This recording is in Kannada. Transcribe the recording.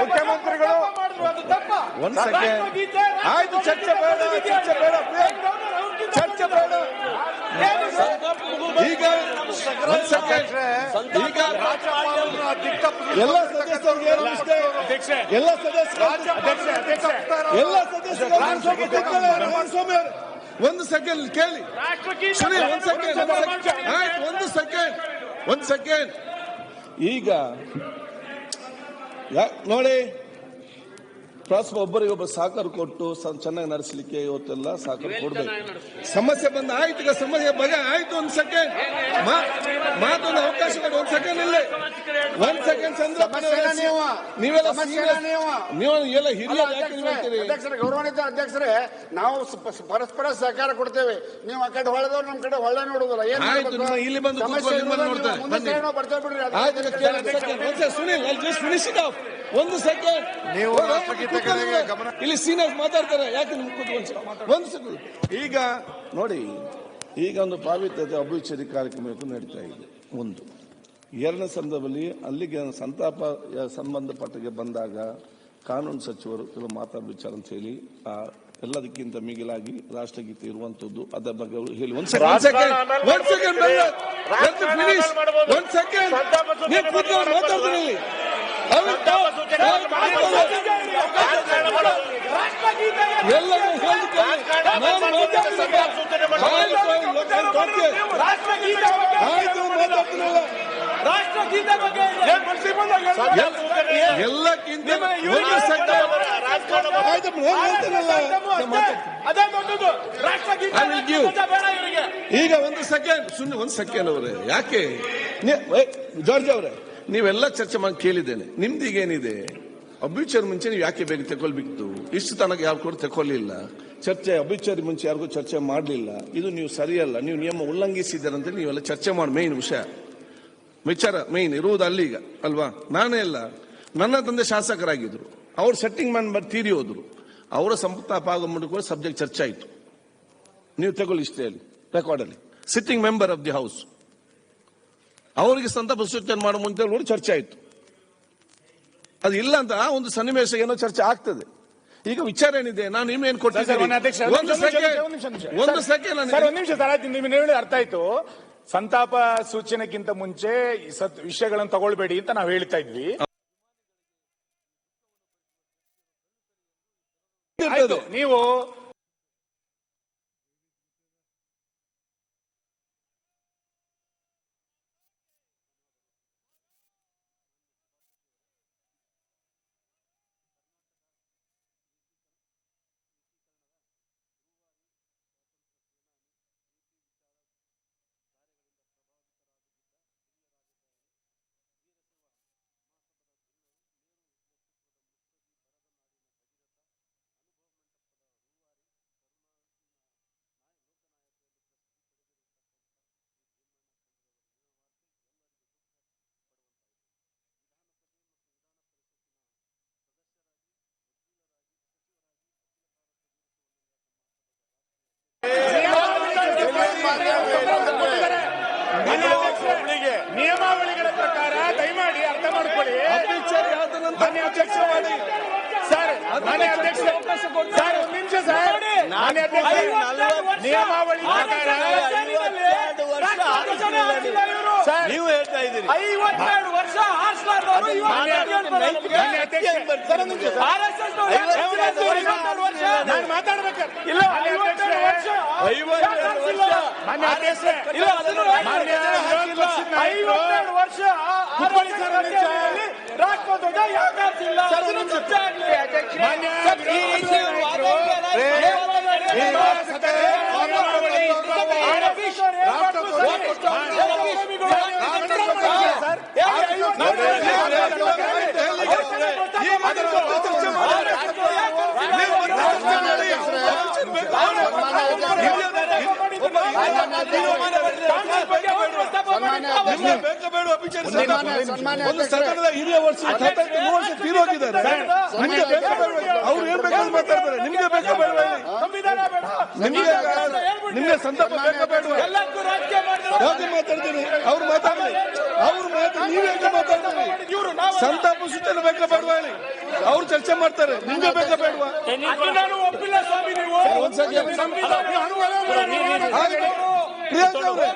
ಮುಖ್ಯಮಂತ್ರಿಗಳು ಒಂದ್ ಸೆಕೆಂಡ್ ಆಯ್ತು ಚರ್ಚೆ ಬೇಡ ಚರ್ಚೆ ಬೇಡ ಚರ್ಚೆ ಬೇಡ. ಈಗ ಈಗ ಎಲ್ಲ ಸದಸ್ಯರಿಗೆ ಎಲ್ಲ ಸದಸ್ಯರು ಎಲ್ಲ ಸದಸ್ಯರು ಒಂದು ಸೆಕೆಂಡ್ ಕೇಳಿ. ಸರಿ ಒಂದು ಸೆಕೆಂಡ್ ಆಯ್ತು ಒಂದು ಸೆಕೆಂಡ್. ಒಂದು ಸೆಕೆಂಡ್. ಈಗ ನೋಡಿ ಪ್ರಾಸ್ಪ ಒಬ್ಬರಿಗೊಬ್ಬ ಸಾಕರ್ ಕೊಟ್ಟು ಚೆನ್ನಾಗಿ ನಡೆಸಲಿಕ್ಕೆ ಇವತ್ತೆಲ್ಲ ಸಾಕರ್ ಕೊಡ್ಬೇಕು. ಸಮಸ್ಯೆ ಬಂದ ಆಯ್ತು ಈಗ ಸಮಸ್ಯೆ ಬಗೆ ಆಯ್ತು ಒಂದ್ ಸೆಕೆಂಡ್. ಮಾತೊಂದು ಅವಕಾಶ ಕೊಡಿ ಒಂದ್ ಸೆಕೆಂಡ್ ಇಲ್ಲಿ ಒಂದ್ ಸೆಕೆಂಡ್ ನೀವು. ನೀವೆಲ್ಲ. ನೀವು. ನೀವು ಎಲ್ಲ ಹಿರಿಯ ಅಧ್ಯಕ್ಷರೇ ಗೌರವಾನ್ವಿತ ಅಧ್ಯಕ್ಷರೇ ನಾವು ಪರಸ್ಪರ ಸಹಕಾರ ಕೊಡ್ತೇವೆ ನೀವು ಆ ಕಡೆ ಹೊಳೆದವ್ರು ನಮ್ ಕಡೆ ಹೊಳೆ ನೋಡುದಿಲ್ಲ ಏನ್ ಇಲ್ಲಿ ಬಂದು ಸಮಸ್ಯೆ ಕೂತ್ಕೊಂಡು ನಿಮ್ಮನ್ನ ನೋಡ್ತಾರೆ. ಬನ್ನಿ. ಬರ್ತೇವೆ ಬಿಡ್ರಿ. Sunil just finish it off ಒಂದು ಸೆಕೆಂಡ್ ನೀವು ಇಲ್ಲಿ ಸೀನಿಯರ್ಸ್ ಮಾತಾಡ್ತಾರೆ ಯಾಕೆ ನಿಮ್ಗೆ ಕೂತ್ಕೊಂಡು ಒಂದು ಸೆಕೆಂಡ್ ಈಗ ನೋಡಿ ಈಗ ಒಂದು ಪಾವಿತ್ರ್ಯತೆ ಅಭಿಚಾರಿ ಕಾರ್ಯಕ್ರಮ ನಡೀತಾ ಇದೆ. ಒಂದು. ಎರಡನೇ ಸಂದರ್ಭದಲ್ಲಿ ಅಲ್ಲಿಗೆ ಸಂತಾಪ ಸಂಬಂಧಪಟ್ಟಿಗೆ ಬಂದಾಗ ಕಾನೂನು ಸಚಿವರು ಕೆಲವು ಮಾತಾಡ ವಿಚಾರ ಅಂತ ಹೇಳಿ ಆ ಎಲ್ಲದಕ್ಕಿಂತ ಮಿಗಿಲಾಗಿ ರಾಷ್ಟ್ರಗೀತೆ ಇರುವಂತದ್ದು ಅದರ ಬಗ್ಗೆ ಅವರು ಹೇಳಿ. ಒಂದ್ ಸೆಕೆಂಡ್ ಎಲ್ಲರೂ ಹೇಳಿಕೆ. ಆಯ್ತು. ಎಲ್ಲಕ್ಕಿಂತ will give. ಈಗ ಒಂದು ಸೆಕೆಂಡ್ ಸುಮ್ಮನೆ ಒಂದು ಸೆಕೆಂಡ್ ಅವರೇ ಯಾಕೆ ಜಾರ್ಜ್ ಅವರೇ ನೀವೆಲ್ಲ ಚರ್ಚೆ ಮಾಡಿ ಕೇಳಿದ್ದೇನೆ. ನಿಮ್ದು ಏನಿದೆ ಅಬ್ಯೂಚರ್ ಮುಂಚೆ ನೀವು ಯಾಕೆ ಬೇಗ ತಗೊಳ್ಬೇಕಿತ್ತು ಇಷ್ಟು ತನಕ ಯಾವ ಕೂಡ ತಗೊಳ್ಳಿಲ್ಲ ಚರ್ಚೆ ಅಭಿಚಾರಿ ಮುಂಚೆ ಯಾರಿಗೂ ಚರ್ಚೆ ಮಾಡಲಿಲ್ಲ. ಇದು ನೀವು ಸರಿಯಲ್ಲ. ನೀವು ನಿಯಮ ಉಲ್ಲಂಘಿಸಿದ್ದೀರಂತ ನೀವೆಲ್ಲ ಚರ್ಚೆ ಮಾಡಿ ಮೇನ್ ವಿಷಯ. ವಿಚಾರ ಮೇನ್ ಇರುವುದು ಅಲ್ಲಿ ಈಗ ಅಲ್ವಾ? ನಾನೇ ಅಲ್ಲ. ನನ್ನ ತಂದೆ ಶಾಸಕರಾಗಿದ್ರು. ಅವ್ರು ಸೆಟ್ಟಿಂಗ್ ಮಾಡಿ ತೀರಿ ಹೋದ್ರು. ಅವರ ಸಂತಾಪ ಆಗೋ ಕೂಡ ಸಬ್ಜೆಕ್ಟ್ ಚರ್ಚೆ ಆಯಿತು. ನೀವು ತಗೊಳ್ಳಿ ಇಷ್ಟೇ ಅಲ್ಲಿ ರೆಕಾರ್ಡ್ ಅಲ್ಲಿ. Sitting member of the house ಅವರಿಗೆ ಸಂತಾಪ ಸೂಚನೆ ಮಾಡೋ ಮುಂಚೆ ನೋಡಿ ಚರ್ಚೆ ಆಯಿತು. ಅದು ಇಲ್ಲ ಅಂತ ಒಂದು ಸನ್ನಿವೇಶ ಏನೋ ಚರ್ಚೆ ಆಗ್ತದೆ. ಈಗ ವಿಚಾರ ಏನಿದೆ? ನಾನು ನಿಮ್ಗೆ ಏನ್ ಕೊಟ್ಟಿದ್ದೀನಿ? ಅರ್ಥ ಆಯ್ತು. ಸಂತಾಪ ಸೂಚನೆಗಿಂತ ಮುಂಚೆ ವಿಷಯಗಳನ್ನು ತಗೊಳ್ಬೇಡಿ ಅಂತ ನಾವು ಹೇಳ್ತಾ ಇದ್ವಿ. ನೀವು ಪ್ರಕಾರ ದಯಮಾಡಿ ಅರ್ಥ ಮಾಡ್ಕೊಳ್ಳಿ. ಮಾನ್ಯ ಅಧ್ಯಕ್ಷ ಸರ್ ಮಾನ್ಯ ಅಧ್ಯಕ್ಷ ಸರ್ ಒಂದ್ ನಿಮಿಷ ಸರ್. ಮಾನ್ಯ ಅಧ್ಯಕ್ಷ ನಿಯಮಾವಳಿ ಪ್ರಕಾರ ಸರ್ ನೀವು ಹೇಳ್ತಾ ಇದ್ದೀರಿ. ಐವತ್ತೆರಡು ವರ್ಷ ನಾನು ಮಾತಾಡ್ಬೇಕಾದ್ರೆ. ಇಲ್ಲ ಐವತ್ತೆರಡು ವರ್ಷ. ಮಾನ್ಯ ಅಧ್ಯಕ್ಷ. ಇಲ್ಲ ಮಾಡಿ ಒಂದು. ಸದನದ ಹಿರಿಯ ವರ್ಷ ಮೂರು ವರ್ಷ ತೀರೋಗಿದ್ದಾರೆ ನಿಮ್ಗೆ ಬೇಕಾ? ಅವ್ರು ಏನ್ ಬೇಕಾದ್ರೂ ಮಾತಾಡ್ತಾರೆ? ನಿಮ್ಗೆ ಬೇಕಾ ಬೇಡವಾ. ನಿಮ್ಗೆ ನಿಮ್ಗೆ ಸಂತಾಪ ಬೇಕಾ ಬೇಡವಾ? ಯಾವ್ದು ಮಾತಾಡ್ತೀನಿ ಅವ್ರು ಮಾತಾಡಲಿ. ಅವ್ರು ಮಾತು ನೀವ್ ಯಾಕೆ ಮಾತಾಡ್ತೀರಿ. ಸಂತಾಪ ಸೂಚನೆ ಬೇಕಾ ಬೇಡವಾ ಹೇಳಿ ಅವ್ರು ಚರ್ಚೆ ಮಾಡ್ತಾರೆ. ನಿಮ್ಗೆ ಬೇಕಾ ಬೇಡವಾ? ಒಪ್ಪಿಲ್ಲ ಸ್ವಾಮಿ ನೀವು. ಪ್ರಿಯಾಂಕ್ ಅವ್ರೆ.